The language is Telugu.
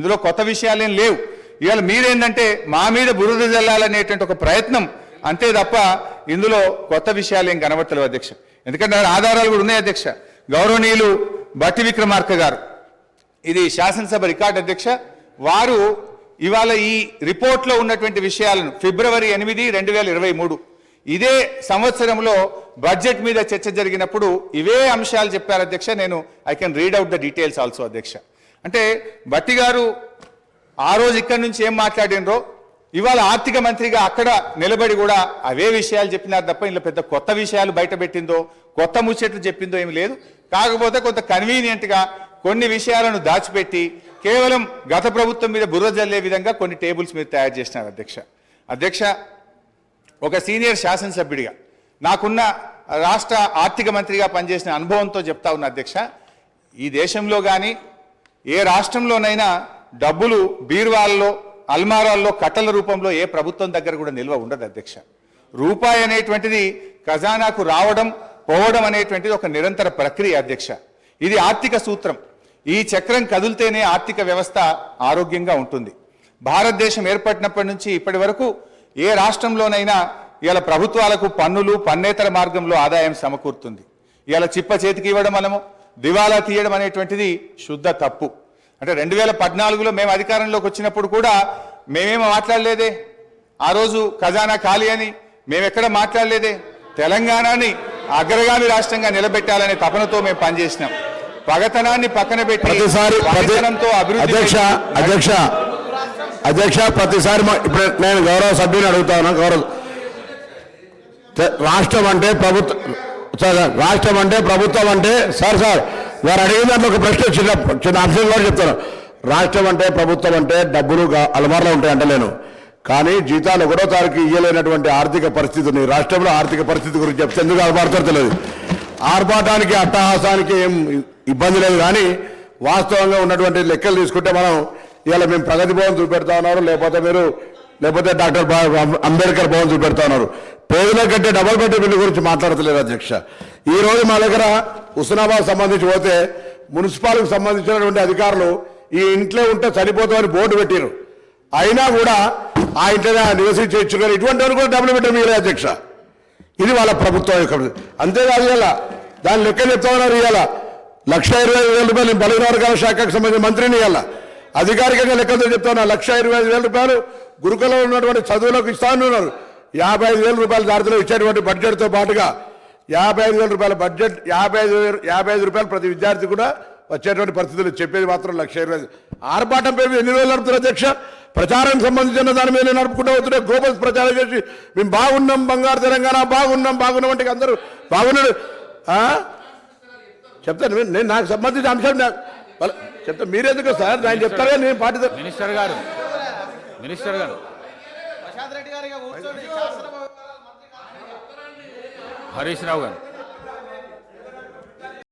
ఇందులో కొత్త విషయాలేం లేవు. ఇవాళ మీరేందంటే మా మీద బురద జల్లాలనేటువంటి ఒక ప్రయత్నం అంతే తప్ప ఇందులో కొత్త విషయాలు కనబడతలేవు అధ్యక్ష. ఎందుకంటే ఆధారాలు కూడా ఉన్నాయి అధ్యక్ష. గౌరవనీయులు బట్టి విక్రమార్క గారు. ఇది శాసనసభ రికార్డ్ అధ్యక్ష. వారు ఇవాళ ఈ రిపోర్ట్లో ఉన్నటువంటి విషయాలను ఫిబ్రవరి ఎనిమిది రెండు వేల ఇరవై మూడు. ఇదే సంవత్సరంలో బడ్జెట్ మీద చర్చ జరిగినప్పుడు ఇవే అంశాలు చెప్పారు అధ్యక్ష. నేను I can read out the details also అధ్యక్ష. అంటే బట్టి గారు ఆ రోజు ఇక్కడి నుంచి ఏం మాట్లాడినరో ఇవాళ ఆర్థిక మంత్రిగా అక్కడ నిలబడి కూడా అవే విషయాలు చెప్పినారు తప్ప ఇందులో పెద్ద కొత్త విషయాలు బయటపెట్టిందో కొత్త ముచ్చట్లు చెప్పిందో ఏమి లేదు. కాకపోతే కొంత కన్వీనియంట్గా కొన్ని విషయాలను దాచిపెట్టి కేవలం గత ప్రభుత్వం మీద బుర్ర జల్లే విధంగా కొన్ని టేబుల్స్ మీద తయారు చేసినారు అధ్యక్ష. అధ్యక్ష ఒక సీనియర్ శాసనసభ్యుడిగా నాకున్న రాష్ట్ర ఆర్థిక మంత్రిగా పనిచేసిన అనుభవంతో చెప్తా ఉన్న అధ్యక్ష ఈ దేశంలో కానీ ఏ రాష్ట్రంలోనైనా డబ్బులు బీరువాల్లో అల్మారాల్లో కట్టల రూపంలో ఏ ప్రభుత్వం దగ్గర కూడా నిల్వ ఉండదు అధ్యక్ష. రూపాయి అనేటువంటిది ఖజానాకు రావడం పోవడం అనేటువంటిది ఒక నిరంతర ప్రక్రియ అధ్యక్ష. ఇది ఆర్థిక సూత్రం. ఈ చక్రం కదిలితేనే ఆర్థిక వ్యవస్థ ఆరోగ్యంగా ఉంటుంది. భారతదేశం ఏర్పడినప్పటి నుంచి ఇప్పటి వరకు ఏ రాష్ట్రంలోనైనా ఇవాళ ప్రభుత్వాలకు పన్నులు పన్నేతర మార్గంలో ఆదాయం సమకూరుతుంది. ఇవాళ చిప్ప చేతికి ఇవ్వడం మనము దివాలా తీయడం అనేటువంటిది శుద్ధ తప్పు. అంటే రెండు వేల పద్నాలుగులో మేము అధికారంలోకి వచ్చినప్పుడు కూడా మేమేమో మాట్లాడలేదే? ఆ రోజు ఖజానా ఖాళీ అని మేమెక్కడ మాట్లాడలేదే? తెలంగాణని అగ్రగామి రాష్ట్రంగా నిలబెట్టాలనే తపనతో మేము పనిచేసినాం. పగతనాన్ని పక్కన పెట్టి ప్రతిసారి అధ్యక్ష అధ్యక్ష అధ్యక్ష ప్రతిసారి ఇప్పుడు నేను గౌరవ సభ్యుని అడుగుతాను గౌరవ. రాష్ట్రం అంటే ప్రభుత్వం సార్ రాష్ట్రం అంటే ప్రభుత్వం అంటే సార్ సార్ వారు అడిగిన దాంట్లో ఒక ప్రశ్న చిన్న చిన్న అంశం కూడా చెప్తాను. రాష్ట్రం అంటే ప్రభుత్వం అంటే డబ్బులు అలమారులో ఉంటాయి అంటలేను కానీ జీతాలు ఒకటో తారీఖు ఇయ్యలేనటువంటి ఆర్థిక పరిస్థితిని రాష్ట్రంలో ఆర్థిక పరిస్థితి గురించి చెప్తే ఎందుకు అలమారుతారో తెలియదు. ఆర్భాటానికి అట్టహాసానికి ఏం ఇబ్బంది లేదు కానీ వాస్తవంగా ఉన్నటువంటి లెక్కలు తీసుకుంటే మనం ఇవాళ మేము ప్రగతి భవన్ చూపెడతా ఉన్నారు. లేకపోతే మీరు లేకపోతే డాక్టర్ అంబేద్కర్ భవన్ చూపెడతా ఉన్నారు. పేదల కంటే డబల్ బెడ్రూమ్ బిల్లు గురించి మాట్లాడతలేదు అధ్యక్ష. ఈ రోజు మా దగ్గర హుస్నాబాద్ సంబంధించి పోతే మున్సిపాలిటీకి సంబంధించినటువంటి అధికారులు ఈ ఇంట్లో ఉంటే సరిపోతామని బోర్డు పెట్టారు. అయినా కూడా ఆ ఇంట్లో నివసించవచ్చు కానీ ఇటువంటి వరకు కూడా డబుల్ బెడ్రూమ్ అధ్యక్ష. ఇది వాళ్ళ ప్రభుత్వం యొక్క అంతేకాదు ఇవాళ దాని లెక్క చెప్తామన్నారు ఇవాళ లక్ష ఇరవై ఐదు వేల రూపాయలు నేను బలహీన వర్గాల శాఖకు సంబంధించిన మంత్రిని ఇవాళ అధికారికంగా లెక్కతో చెప్తా ఉన్నా లక్ష ఇరవై ఐదు వేల రూపాయలు గురుకులంలో ఉన్నటువంటి చదువులకు ఇస్తాను ఉన్నారు యాభై ఐదు వేల రూపాయల దారిలో ఇచ్చేటువంటి బడ్జెట్తో పాటుగా యాభై ఐదు వేల రూపాయల బడ్జెట్ యాభై ఐదు యాభై ఐదు రూపాయలు ప్రతి విద్యార్థి కూడా వచ్చేటువంటి పరిస్థితులు చెప్పేది మాత్రం లక్ష ఇరవై ఆర్భాటం పేరు ఎన్ని రోజులు నడుపుతారు అధ్యక్ష? ప్రచారానికి సంబంధించిన దాని మీద నడుపుకుంటూ అవుతుంటే గ్లోబల్స్ ప్రచారం చేసి మేము బాగున్నాం బంగారు తెలంగాణ బాగున్నాం బాగున్నాం అంటే అందరూ బాగున్నాడు. చెప్తాను నేను- నాకు సంబంధించిన అంశం నాకు చెప్తాను మీరెందుకు సార్ నేను చెప్తారు నేను పాటిస్తాను మినిస్టర్ గారు మినిస్టర్ గారు. హరీష్ రావు గారు.